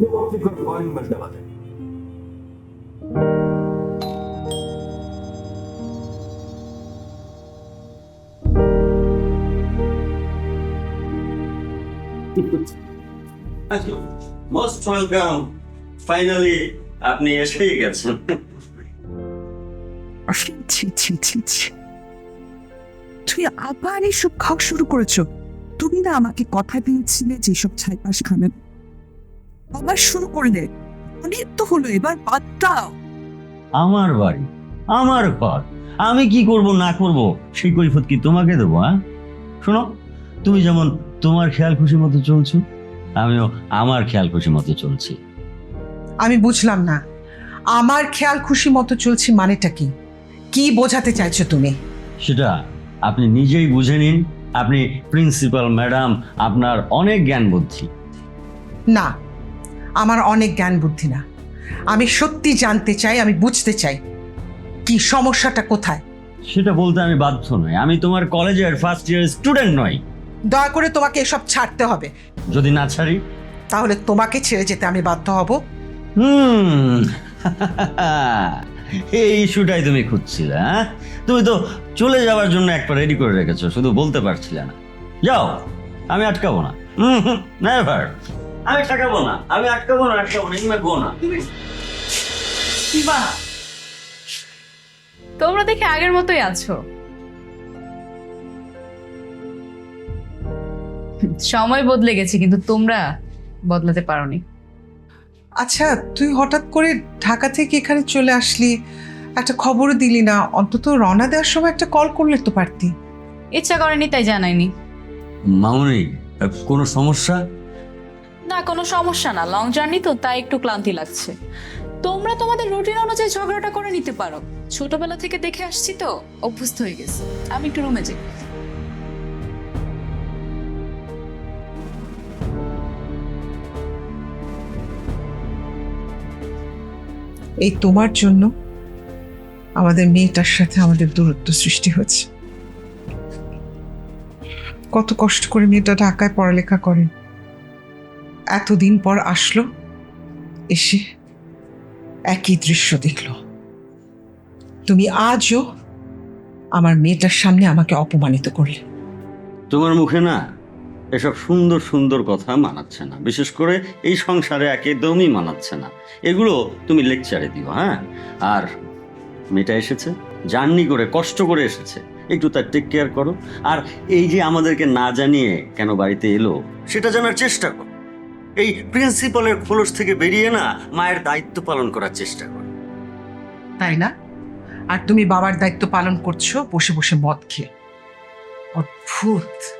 Most welcome finally আপনি এসেই গেছেন। ছি ছি ছি ছি তুই আবার এসব খাওয়া শুরু করেছ? তুমি না আমাকে কথা দিয়েছিলে যেসব ছাইপাশ খাবে। না। আবার শুরু করলে অনেক তো হলো এবার বাদ দাও। আমার বাড়ি আমার ঘর আমি কি করব না করব সেই কৈফত কি তোমাকে দেবো হ্যাঁ? শোনো তুমি যেমন তোমার খেয়াল খুশি মতো চলছো আমিও আমার খেয়াল খুশি মতো চলছি। আমি বুঝলাম না আমার খেয়াল খুশি মতো চলছি মানেটা কি? কি বোঝাতে চাইছো তুমি? সেটা আপনি নিজেই বুঝে নিন। আপনি প্রিন্সিপাল ম্যাডাম আপনার অনেক জ্ঞান বুদ্ধি না আমার অনেক জ্ঞান বুদ্ধি না। আমি সত্যি জানতে চাই আমি বুঝতে চাই কি সমস্যাটা কোথায়। সেটা বলতে আমি বাধ্য নই। আমি তোমার কলেজের ফার্স্ট ইয়ার স্টুডেন্ট নই। দয়া করে তোমাকে এসব ছাড়তে হবে। যদি না ছাড়ি? তাহলে তোমাকে ছেড়ে যেতে আমি বাধ্য হব। হুম। এই ইস্যুটাই তুমি খুঁজছিলে হ্যাঁ? তুমি তো চলে যাওয়ার জন্য একটা রেডি করে রেখেছো শুধু বলতে পারছিলে না। যাও আমি আটকাবো না। হুম নেভার আমি আটকাবো না আমি আটকাবো না আটকাবো না ইমে গো না। তোমরা দেখে আগের মতোই আছো। সময় বদলে গেছে কিন্তু তোমরা বদলাতে পারোনি। আচ্ছা তুই হঠাৎ করে ঢাকা থেকে এখানে চলে আসলি একটা খবরও দিলি না অন্তত রওনা দেওয়ার সময় একটা কল করলে তো পারতি। ইচ্ছা করেনি তাই জানাইনি। মামনি কোনো সমস্যা? না, কোনো সমস্যা না। লং জার্নি তো, তাই একটু ক্লান্তি লাগছে। তোমরা তোমাদের রুটিন অনুযায়ী ঝগড়াটা করে নিতে পারো। ছোটবেলা থেকে দেখে আসছি তো, অভ্যস্ত হয়ে গেছে। আমি একটু রুমে যাই। এই তোমার জন্য আমাদের মেয়েটার সাথে আমাদের দূরত্ব সৃষ্টি হচ্ছে। কত কষ্ট করে মেয়েটা ঢাকায় পড়ালেখা করে। এতদিন পর আসলো, এসে একই দৃশ্য দেখল। তুমি আজও আমার মেয়েটার সামনে আমাকে অপমানিত করলে। তোমার মুখে না এসব সুন্দর সুন্দর কথা মানাচ্ছে না। বিশেষ করে এই সংসারে একদমই মানাচ্ছে না। এগুলো তুমি লেকচারে দিও হ্যাঁ? আর মেয়েটা এসেছে, জার্নি করে, কষ্ট করে এসেছে। একটু তার টেক কেয়ার করো। আর এই যে আমাদেরকে না জানিয়ে কেন বাড়িতে এলো, সেটা জানার চেষ্টা করো। এই প্রিন্সিপালের খোলস থেকে বেরিয়ে না মায়ের দায়িত্ব পালন করার চেষ্টা করে। তাই না? আর তুমি বাবার দায়িত্ব পালন করছ, বসে বসে মদ খেয়ে। অদ্ভুত।